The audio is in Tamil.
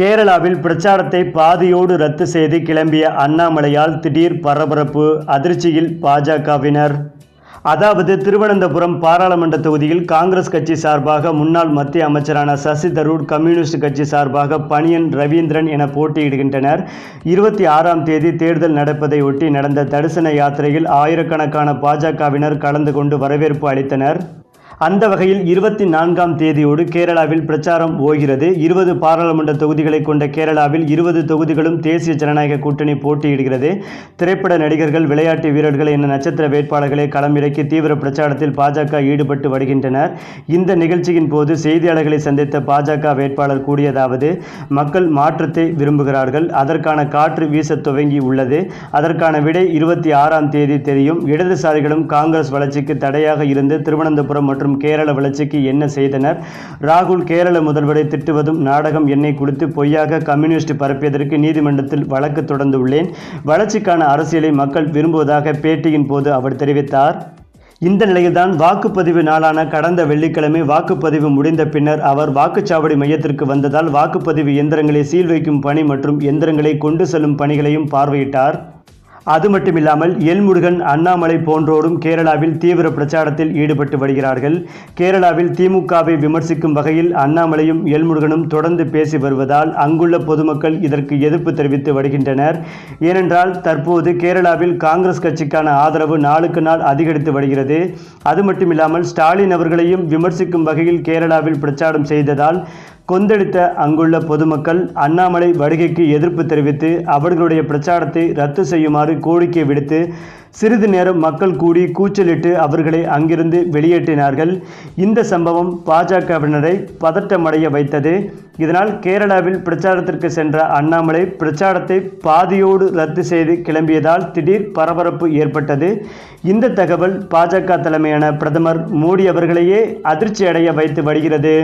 கேரளாவில் பிரச்சாரத்தை பாதியோடு ரத்து செய்து கிளம்பிய அண்ணாமலையால் திடீர் பரபரப்பு அதிர்ச்சியில் பாஜகவினர். அதாவது திருவனந்தபுரம் பாராளுமன்ற தொகுதியில் காங்கிரஸ் கட்சி சார்பாக முன்னாள் மத்திய அமைச்சரான சசி தரூர் கம்யூனிஸ்ட் கட்சி சார்பாக பணியன் ரவீந்திரன் என போட்டியிடுகின்றனர். இருபத்தி ஆறாம் தேதி தேர்தல் நடப்பதை ஒட்டி நடந்த தரிசன யாத்திரையில் ஆயிரக்கணக்கான பாஜகவினர் கலந்து கொண்டு வரவேற்பு அளித்தனர். அந்த வகையில் இருபத்தி நான்காம் தேதியோடு கேரளாவில் பிரச்சாரம் ஓகிறது. இருபது பாராளுமன்ற தொகுதிகளை கொண்ட கேரளாவில் இருபது தொகுதிகளும் தேசிய ஜனநாயக கூட்டணி போட்டியிடுகிறது. திரைப்பட நடிகர்கள் விளையாட்டு வீரர்கள் என நட்சத்திர வேட்பாளர்களை களமிறக்கி தீவிர பிரச்சாரத்தில் பாஜக ஈடுபட்டு வருகின்றனர். இந்த நிகழ்ச்சியின் போது செய்தியாளர்களை சந்தித்த பாஜக வேட்பாளர் கூடியதாவது மக்கள் மாற்றத்தை விரும்புகிறார்கள். அதற்கான காற்று வீசத் துவங்கி உள்ளது. அதற்கான விடை இருபத்தி ஆறாம் தேதி தெரியும். இடதுசாரிகளும் காங்கிரஸ் வளர்ச்சிக்கு தடையாக இருந்து திருவனந்தபுரம் மற்றும் கேரள வளர்ச்சிக்கு என்ன செய்தனர்? ராகுல் கேரள முதல்வரை திட்டுவதும் நாடகம் என்னை குடித்து பொய்யாக கம்யூனிஸ்ட் பரப்பியதற்கு நீதிமன்றத்தில் வழக்கு தொடர்ந்துள்ளேன். வளர்ச்சிக்கான அரசியலை மக்கள் விரும்புவதாக பேட்டியின் போது அவர் தெரிவித்தார். இந்த நிலையில்தான் வாக்குப்பதிவு நாளான கடந்த வெள்ளிக்கிழமை வாக்குப்பதிவு முடிந்த பின்னர் அவர் வாக்குச்சாவடி மையத்திற்கு வந்ததால் வாக்குப்பதிவு எந்திரங்களை சீல் வைக்கும் பணி மற்றும் எந்திரங்களை கொண்டு செல்லும் பணிகளையும் பார்வையிட்டார். அது மட்டுமில்லாமல் எல்முருகன் அண்ணாமலை போன்றோரும் கேரளாவில் தீவிர பிரச்சாரத்தில் ஈடுபட்டு வருகிறார்கள். கேரளாவில் திமுகவை விமர்சிக்கும் வகையில் அண்ணாமலையும் எல்முருகனும் தொடர்ந்து பேசி வருவதால் அங்குள்ள பொதுமக்கள் இதற்கு எதிர்ப்பு தெரிவித்து வருகின்றனர். ஏனென்றால் தற்போது கேரளாவில் காங்கிரஸ் கட்சிக்கான ஆதரவு நாளுக்கு நாள் அதிகரித்து வருகிறது. அது மட்டுமில்லாமல் ஸ்டாலின் அவர்களையும் விமர்சிக்கும் வகையில் கேரளாவில் பிரச்சாரம் செய்ததால் கொந்தளித்த அங்குள்ள பொதுமக்கள் அண்ணாமலை வருகைக்கு எதிர்ப்பு தெரிவித்து அவர்களுடைய பிரச்சாரத்தை ரத்து செய்யுமாறு கோரிக்கை விடுத்து சிறிது நேரம் மக்கள் கூடி கூச்சலிட்டு அவர்களை அங்கிருந்து வெளியேற்றினார்கள். இந்த சம்பவம் பாஜகவினரை பதட்டமடைய வைத்தது. இதனால் கேரளாவில் பிரச்சாரத்திற்கு சென்ற அண்ணாமலை பிரச்சாரத்தை பாதியோடு ரத்து செய்து கிளம்பியதால் திடீர் பரபரப்பு ஏற்பட்டது. இந்த தகவல் பாஜக தலைமையான பிரதமர் மோடி அவர்களையே அதிர்ச்சி அடைய வைத்து வருகிறது.